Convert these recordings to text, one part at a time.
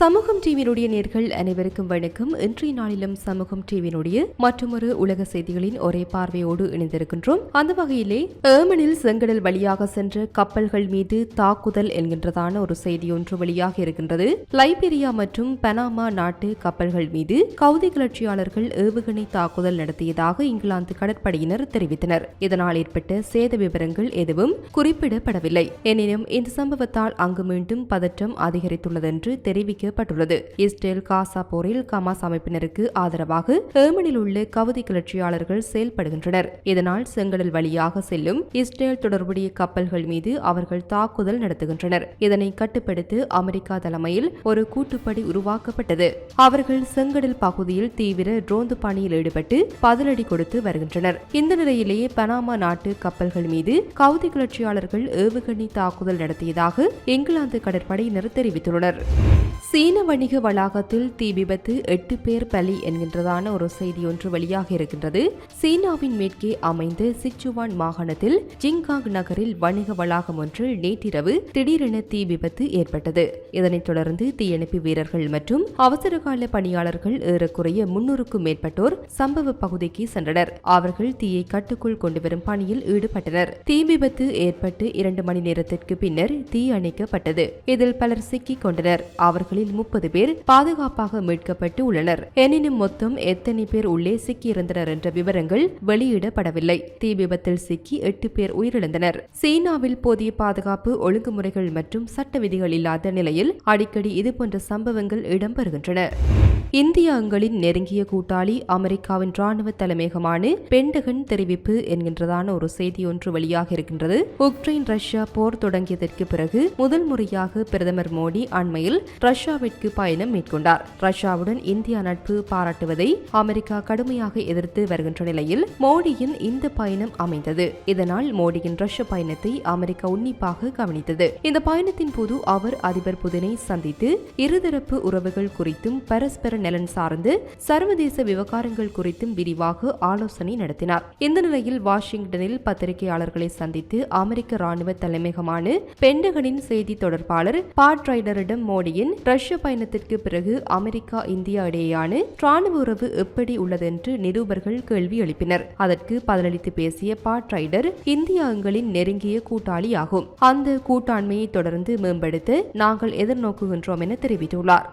சமூகம் டிவியினுடைய நேர்கள் அனைவருக்கும் வணக்கம். இன்றைய நாளிலும் சமூகம் டிவியினுடைய மற்றொரு உலக செய்திகளின் ஒரே பார்வையோடு இணைந்திருக்கின்றோம். அந்த வகையிலே ஏமனில் செங்கடல் வழியாக சென்ற கப்பல்கள் மீது தாக்குதல் என்கின்றதான ஒரு செய்தி ஒன்று வெளியாக இருக்கின்றது. லைபீரியா மற்றும் பனாமா நாட்டு கப்பல்கள் மீது கவுதி கிளர்ச்சியாளர்கள் ஏவுகணை தாக்குதல் நடத்தியதாக இங்கிலாந்து கடற்படையினர் தெரிவித்தனர். இதனால் ஏற்பட்ட சேத விவரங்கள் எதுவும் குறிப்பிடப்படவில்லை. எனினும் இந்த சம்பவத்தால் அங்கு மீண்டும் பதற்றம் அதிகரித்துள்ளதென்று தெரிவிக்க தெரிவிக்கப்பட்டுள்ளது இஸ்ரேல் காசா போரில் கமாஸ் அமைப்பினருக்கு ஆதரவாக ஏமனில் உள்ள கவுதி கிளர்ச்சியாளர்கள் செயல்படுகின்றனர். இதனால் செங்கடல் வழியாக செல்லும் இஸ்ரேல் தொடர்புடைய கப்பல்கள் மீது அவர்கள் தாக்குதல் நடத்துகின்றனர். இதனை கட்டுப்படுத்த அமெரிக்கா தலைமையில் ஒரு கூட்டுப்படி உருவாக்கப்பட்டது. அவர்கள் செங்கடல் பகுதியில் தீவிர ரோந்து பணியில் ஈடுபட்டு பதிலடி கொடுத்து வருகின்றனர். இந்த நிலையிலேயே பனாமா நாட்டு கப்பல்கள் மீது கவுதி கிளர்ச்சியாளர்கள் ஏவுகணை தாக்குதல் நடத்தியதாக இங்கிலாந்து கடற்படையினர் தெரிவித்துள்ளனர். சீன வணிக வளாகத்தில் தீ விபத்து எட்டு பேர் பலி என்கின்றதான ஒரு செய்தி ஒன்று வெளியாக இருக்கின்றது. சீனாவின் மேற்கே அமைந்த சிச்சுவான் மாகாணத்தில் ஜிங்காங் நகரில் வணிக வளாகம் ஒன்றில் நேற்றிரவு திடீரென தீ விபத்து ஏற்பட்டது. இதனைத் தொடர்ந்து தீயணைப்பு வீரர்கள் மற்றும் அவசரகால பணியாளர்கள் ஏறக்குறைய முன்னூறுக்கும் மேற்பட்டோர் சம்பவ பகுதிக்கு சென்றனர். அவர்கள் தீயை கட்டுக்குள் கொண்டுவரும் பணியில் ஈடுபட்டனர். தீ விபத்து ஏற்பட்டு இரண்டு மணி நேரத்திற்கு பின்னர் தீ அணைக்கப்பட்டது. இதில் பலர் சிக்கிக் கொண்டனர். அவர்களில் அவர்களில் முப்பது பேர் பாதுகாப்பாக மீட்கப்பட்டு உள்ளனர். எனினும் மொத்தம் எத்தனை பேர் உள்ளே சிக்கியிருந்தனர் என்ற விவரங்கள் வெளியிடப்படவில்லை. தீ விபத்தில் சிக்கி எட்டு பேர் உயிரிழந்தனர். சீனாவில் போதிய பாதுகாப்பு ஒழுங்குமுறைகள் மற்றும் சட்ட விதிகள் இல்லாத நிலையில் அடிக்கடி இதுபோன்ற சம்பவங்கள் இடம்பெறுகின்றன. இந்தியாங்களின் நெருங்கிய கூட்டாளி அமெரிக்காவின் ராணுவ தலைமையகமான பெண்டகன் தெரிவிப்பு என்கின்றதான ஒரு செய்தி ஒன்று வெளியாக இருக்கின்றது. உக்ரைன் ரஷ்யா போர் தொடங்கியதற்கு பிறகு முதல் முறையாக பிரதமர் மோடி அண்மையில் ரஷ்யா ரஷ்யாவிற்கு பயணம் மேற்கொண்டார். ரஷ்யாவுடன் இந்தியா நட்பு பாராட்டுவதை அமெரிக்கா கடுமையாக எதிர்த்து வருகின்ற நிலையில் மோடியின் இந்த பயணம் அமைந்தது. இதனால் மோடியின் ரஷ்ய பயணத்தை அமெரிக்கா உன்னிப்பாக கவனித்தது. இந்த பயணத்தின் போது அவர் அதிபர் புதினை சந்தித்து இருதரப்பு உறவுகள் குறித்தும் பரஸ்பர நலன் சார்ந்து சர்வதேச விவகாரங்கள் குறித்தும் விரிவாக ஆலோசனை நடத்தினார். இந்த நிலையில் வாஷிங்டனில் பத்திரிகையாளர்களை சந்தித்து அமெரிக்க ராணுவ தலைமையகமான பெண்டகனின் செய்தி தொடர்பாளர் பாட்ரைடரிடம் மோடியின் ரஷ்ய பயணத்திற்கு பிறகு அமெரிக்கா இந்தியா இடையேயான ராணுவ உறவு எப்படி உள்ளதென்று நிருபர்கள் கேள்வி எழுப்பினர். அதற்கு பதிலளித்து பேசிய பாட் ரைடர் இந்தியாங்களின் நெருங்கிய கூட்டாளி ஆகும் அந்த கூட்டாண்மையை தொடர்ந்து மேம்படுத்த நாங்கள் எதிர்நோக்குகின்றோம் என தெரிவித்துள்ளார்.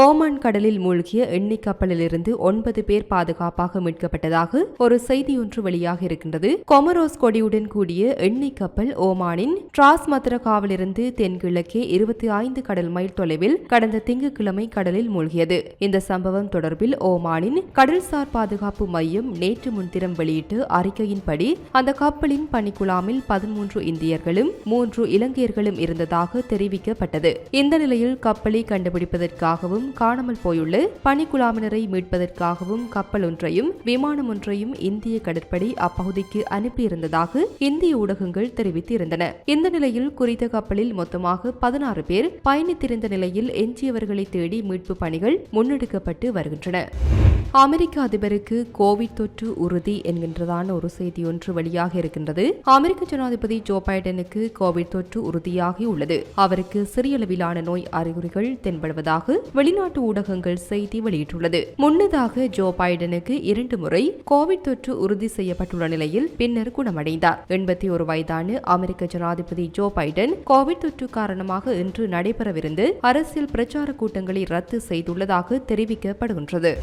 ஓமான் கடலில் மூழ்கிய எண்ணெய் கப்பலிலிருந்து ஒன்பது பேர் பாதுகாப்பாக மீட்கப்பட்டதாக ஒரு செய்தி ஒன்று வெளியாக இருக்கின்றது. கொமரோஸ் கொடியுடன் கூடிய எண்ணெய் கப்பல் ஓமானின் டிராஸ் மத்ரகாவிலிருந்து தென்கிழக்கே இருபத்தி ஐந்து கடல் மைல் தொலைவில் கடந்த திங்கட்கிழமை கடலில் மூழ்கியது. இந்த சம்பவம் தொடர்பில் ஓமானின் கடல்சார் பாதுகாப்பு மையம் நேற்று முன்தினம் வெளியிட்டு அறிக்கையின்படி அந்த கப்பலின் பணிக்குழாமில் பதிமூன்று இந்தியர்களும் மூன்று இலங்கையர்களும் இருந்ததாக தெரிவிக்கப்பட்டது. இந்த நிலையில் கப்பலை கண்டுபிடிப்பதற்காகவும் காணாமல் போயுள்ள பனிக்குழாமினரை மீட்பதற்காகவும் கப்பல் ஒன்றையும் விமானம் ஒன்றையும் இந்திய கடற்படை அப்பகுதிக்கு அனுப்பியிருந்ததாக இந்திய ஊடகங்கள் தெரிவித்திருந்தன. இந்த நிலையில் குறித்த கப்பலில் மொத்தமாக பதினாறு பேர் பயணித்திருந்த நிலையில் எஞ்சியவர்களை தேடி மீட்பு பணிகள் முன்னெடுக்கப்பட்டு வருகின்றன. அமெரிக்க அதிபருக்கு கோவிட் தொற்று உறுதி என்கின்றதான ஒரு செய்தி ஒன்று வெளியாக இருக்கின்றது. அமெரிக்க ஜனாதிபதி ஜோ பைடனுக்கு கோவிட் தொற்று உறுதியாகி உள்ளது. அவருக்கு சிறிய அளவிலான நோய் அறிகுறிகள் தென்படுவதாக வெளிநாட்டு ஊடகங்கள் செய்தி வெளியிட்டுள்ளது. முன்னதாக ஜோ பைடனுக்கு இரண்டு முறை கோவிட் தொற்று உறுதி செய்யப்பட்டுள்ள நிலையில் பின்னர் குணமடைந்தார். எண்பத்தி ஒரு வயதான அமெரிக்க ஜனாதிபதி ஜோ பைடன் கோவிட் தொற்று காரணமாக இன்று நடைபெறவிருந்து அரசியல் பிரச்சார கூட்டங்களை ரத்து செய்துள்ளதாக தெரிவிக்கப்படுகின்றது.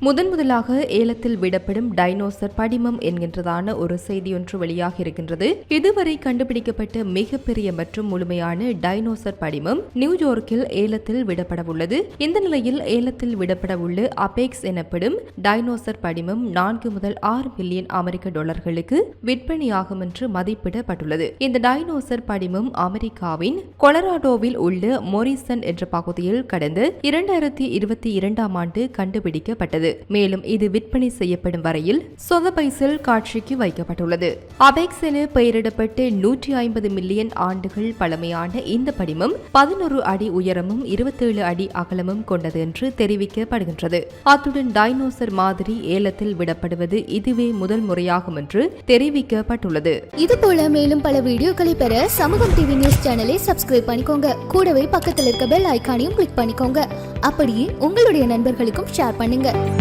முதன் முதலாக ஏலத்தில் விடப்படும் டைனோசர் படிமம் என்கின்றதான ஒரு செய்தி ஒன்று வெளியாக இருக்கின்றது இதுவரை கண்டுபிடிக்கப்பட்ட மிகப்பெரிய மற்றும் முழுமையான டைனோசர் படிமம் நியூயார்க்கில் ஏலத்தில் விடப்படவுள்ளது. இந்த நிலையில் ஏலத்தில் விடப்படவுள்ள அபெக்ஸ் எனப்படும் டைனோசர் படிமம் நான்கு முதல் ஆறு மில்லியன் அமெரிக்க டாலர்களுக்கு விற்பனையாகும் என்று மதிப்பிடப்பட்டுள்ளது. இந்த டைனோசர் படிமம் அமெரிக்காவின் கொலராடோவில் உள்ள மொரிசன் என்ற பகுதியில் கடந்த இரண்டாயிரத்தி இருபத்தி இரண்டாம் ஆண்டு கண்டுபிடிக்கப்பட்டது. தெரிவித்துள்ளது மேலும் இது விற்பனை செய்யப்படும் வரையில் சொந்த பைசல் காட்சிக்கு வைக்கப்பட்டுள்ளது. அபெக்ஸ் என பெயரிடப்பட்டு நூற்றி ஐம்பது மில்லியன் ஆண்டுகள் பழமையான இந்த படிமம் பதினொரு அடி உயரமும் இருபத்தேழு அடி அகலமும் கொண்டது என்று தெரிவிக்கப்படுகின்றது. அத்துடன் டைனோசர் மாதிரி ஏலத்தில் விடப்படுவது இதுவே முதல் முறையாகும் என்று தெரிவிக்கப்பட்டுள்ளது. இது போல மேலும் பல வீடியோக்களை பெற சமூகம் டிவி நியூஸ் சேனலை சப்ஸ்கிரைப் பண்ணிக்கோங்க. கூடவே பக்கத்தில் இருக்க பெல் ஐக்கானையும் கிளிக் பண்ணிக்கோங்க. அப்படியே உங்களுடைய நண்பர்களுக்கும் ஷேர் பண்ணுங்க.